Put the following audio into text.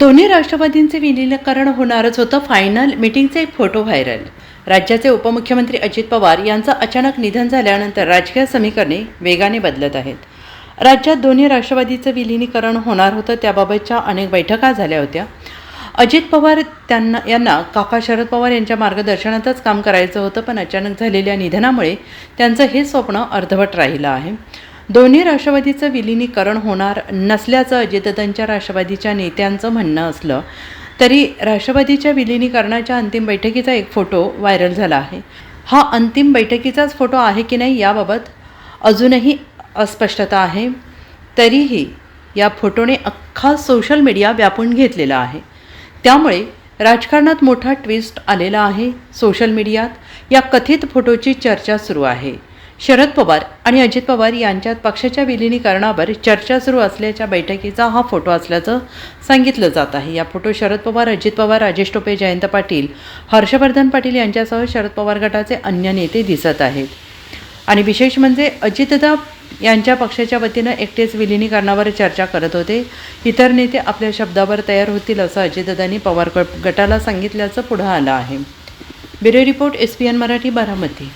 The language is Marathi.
दोन्ही राष्ट्रवादींचे विलिनीकरण होणारच होतं. फायनल मिटिंगचे फोटो व्हायरल राज्याचे उपमुख्यमंत्री अजित पवार यांचं अचानक निधन झाल्यानंतर राजकीय समीकरणे वेगाने बदलत आहेत. राज्यात दोन्ही राष्ट्रवादीचं विलिनीकरण होणार होतं त्याबाबतच्या अनेक बैठका झाल्या होत्या. अजित पवार त्यांना यांना काका शरद पवार यांच्या मार्गदर्शनातच काम करायचं होतं पण अचानक झालेल्या निधनामुळे त्यांचं हे स्वप्न अर्धवट राहिलं आहे. दोन्ही राष्ट्रवादीचं विलिनीकरण होणार नसल्याचं अजितदादांच्या राष्ट्रवादीच्या नेत्यांचं म्हणणं असलं तरी राष्ट्रवादीच्या विलिनीकरणाच्या अंतिम बैठकीचा एक फोटो व्हायरल झाला आहे. हा अंतिम बैठकीचाच फोटो आहे की नाही याबाबत अजूनही अस्पष्टता आहे. तरीही या फोटोने अख्खा सोशल मीडिया व्यापून घेतलेला आहे. त्यामुळे राजकारणात मोठा ट्विस्ट आलेला आहे. सोशल मीडियात या कथित फोटोची चर्चा सुरू आहे. शरद पवार आणि अजित पवार यांच्यात पक्षाच्या विलिनीकरणावर चर्चा सुरू असल्याच्या बैठकीचा हा फोटो असल्याचं सांगितलं जात आहे. या फोटो शरद पवार अजित पवार राजेश टोपे जयंत पाटील हर्षवर्धन पाटील यांच्यासह शरद पवार गटाचे अन्य नेते दिसत आहेत. आणि विशेष म्हणजे अजितदा यांच्या पक्षाच्या वतीनं एकटेच विलिनीकरणावर चर्चा करत होते. इतर नेते आपल्या शब्दावर तयार होतील असं अजितदादांनी पवार गट- गटाला सांगितल्याचं पुढं आलं आहे. Bureau report S P N Marathi Baramati.